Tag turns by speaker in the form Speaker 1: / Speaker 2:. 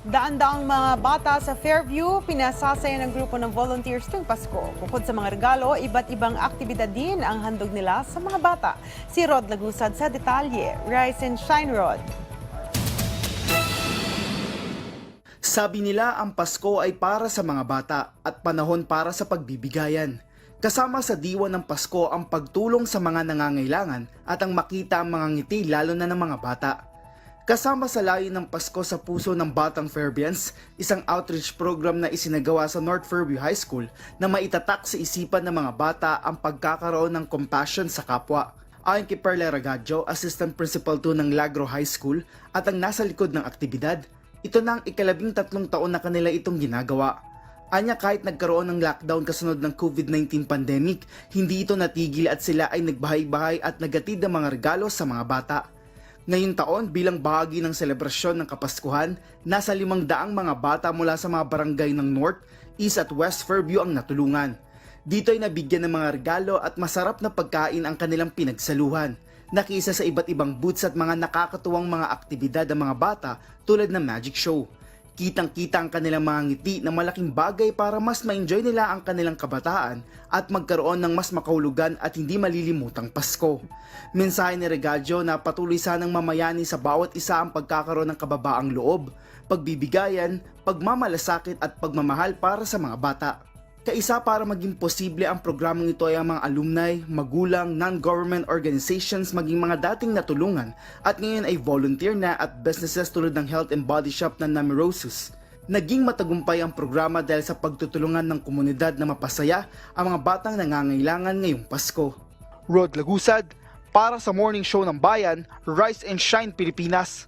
Speaker 1: Daan-daang mga bata sa Fairview, pinasasaya ng grupo ng volunteers tuwing Pasko. Bukod sa mga regalo, iba't ibang aktibidad din ang handog nila sa mga bata. Si Rod Lagusad sa detalye. Rise and shine, Rod.
Speaker 2: Sabi nila ang Pasko ay para sa mga bata at panahon para sa pagbibigayan. Kasama sa diwa ng Pasko ang pagtulong sa mga nangangailangan at ang makita ang mga ngiti lalo na ng mga bata. Kasama sa layo ng Pasko sa puso ng Batang Fairvians, isang outreach program na isinagawa sa North Fairview High School na maitatak sa isipan ng mga bata ang pagkakaroon ng compassion sa kapwa. Ayon kay Perla Ragaggio, Assistant Principal 2 ng Lagro High School at ang nasa likod ng aktibidad, ito na ang ikalabing tatlong taon na kanila itong ginagawa. Anya kahit nagkaroon ng lockdown kasunod ng COVID-19 pandemic, hindi ito natigil at sila ay nagbahay-bahay at nagatid ng mga regalo sa mga bata. Ngayong taon, bilang bahagi ng selebrasyon ng Kapaskuhan, nasa limang daang mga bata mula sa mga barangay ng North, East at West Fairview ang natulungan. Dito ay nabigyan ng mga regalo at masarap na pagkain ang kanilang pinagsaluhan. Nakisa sa iba't ibang booths at mga nakakatuwang mga aktibidad ng mga bata tulad ng magic show. Kitang-kita ang kanilang mga ngiti na malaking bagay para mas ma-enjoy nila ang kanilang kabataan at magkaroon ng mas makahulugan at hindi malilimutang Pasko. Mensahe ni Regaggio na patuloy sanang mamayani sa bawat isa ang pagkakaroon ng kababaang loob, pagbibigayan, pagmamalasakit at pagmamahal para sa mga bata. Kaisa para maging posible ang programang ito ay ang mga alumni, magulang, non-government organizations, maging mga dating natulungan at ngayon ay volunteer na at businesses tulad ng health and body shop na Namirosus. Naging matagumpay ang programa dahil sa pagtutulungan ng komunidad na mapasaya ang mga batang nangangailangan ngayong Pasko. Rod Lagusad, para sa morning show ng bayan, Rise and Shine Pilipinas.